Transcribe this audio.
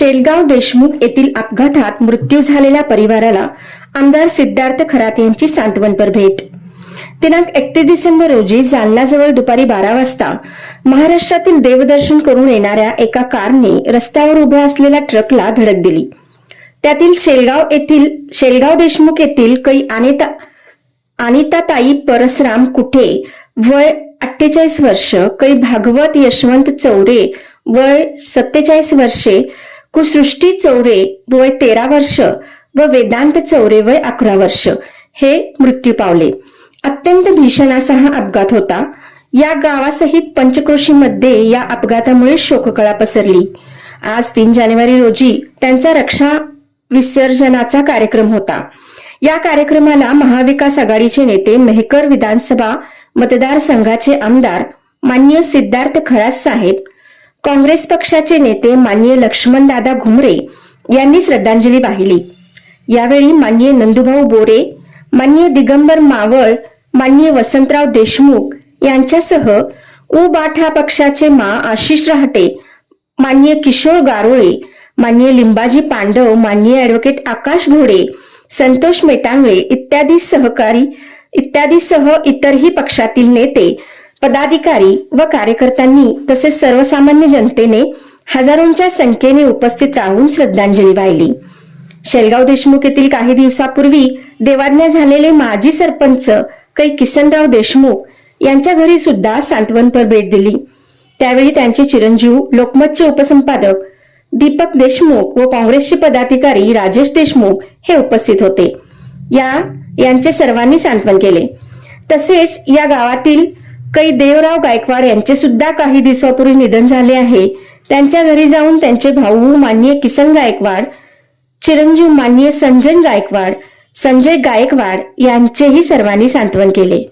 शेलगाव देशमुख येथील अपघातात मृत्यू झालेल्या परिवाराला आमदार सिद्धार्थ खरात यांची सांत्वनपर भेट. दिनांक एकतीस डिसेंबर रोजी जालनाजवळ दुपारी बारा वाजता महाराष्ट्रातील देवदर्शन करून येणाऱ्या एका कारने रस्त्यावर उभ्या असलेल्या ट्रकला धडक दिली. त्यातील शेलगाव येथील शेलगाव देशमुख येथील कै अनिता अनिताताई परसराम कुठे वय अठ्ठेचाळीस वर्ष कै भागवत यशवंत चौरे वय सत्तेचाळीस वर्षे कुसृष्टी चौरे वय तेरा वर्ष व वेदांत चौरे वय अकरा वर्ष. हे मृत्यू पावले. अत्यंत भीषण असा हा अपघात होता. या गावासहित पंचक्रोशीमध्ये या अपघातामुळे शोककळा पसरली. आज तीन जानेवारी रोजी त्यांचा रक्षा विसर्जनाचा कार्यक्रम होता. या कार्यक्रमाला महाविकास आघाडीचे नेते मेहकर विधानसभा मतदारसंघाचे आमदार मान्य सिद्धार्थ खरास साहेब काँग्रेस पक्षाचे नेते मान्य लक्ष्मणदादा घुमरे यांनी श्रद्धांजली वाहिली. यावेळी मान्य नंदुभाऊ बोरे मान्य दिगंबर मावळ माननीय वसंतराव देशमुख यांच्यासह उ बाठा पक्षाचे मा आशिष रहाटे मान्य किशोर गारोळे माननीय लिंबाजी पांडव मान्य ऍडव्होकेट आकाश घोडे संतोष मेटांगळे इत्यादी सहकारी इत्यादीसह इतरही पक्षातील नेते पदाधिकारी व कार्यकर्त्यांनी तसेच सर्वसामान्य जनतेने हजारोंच्या संख्येने उपस्थित राहून श्रद्धांजली वाहिली. शेलगाव देशमुख येथील काही दिवसापूर्वी देवाज्ञा झालेले माजी सरपंच कै. किसनराव देशमुख यांच्या घरी सुद्धा सांत्वनपर भेट दिली. त्यावेळी त्यांचे चिरंजीव लोकमतचे उपसंपादक दीपक देशमुख व काँग्रेसचे पदाधिकारी राजेश देशमुख हे उपस्थित होते. या यांचे सर्वांनी सांत्वन केले. तसेच या गावातील कै देवराव गायकवाड यांचे सुद्धा काही दिवसापूर्वी निधन झाले आहे. त्यांच्या घरी जाऊन त्यांचे भाऊ मान्य किसन गायकवाड चिरंजीव मान्य संजन गायकवाड संजय गायकवाड यांचेही सर्वांनी सांत्वन केले.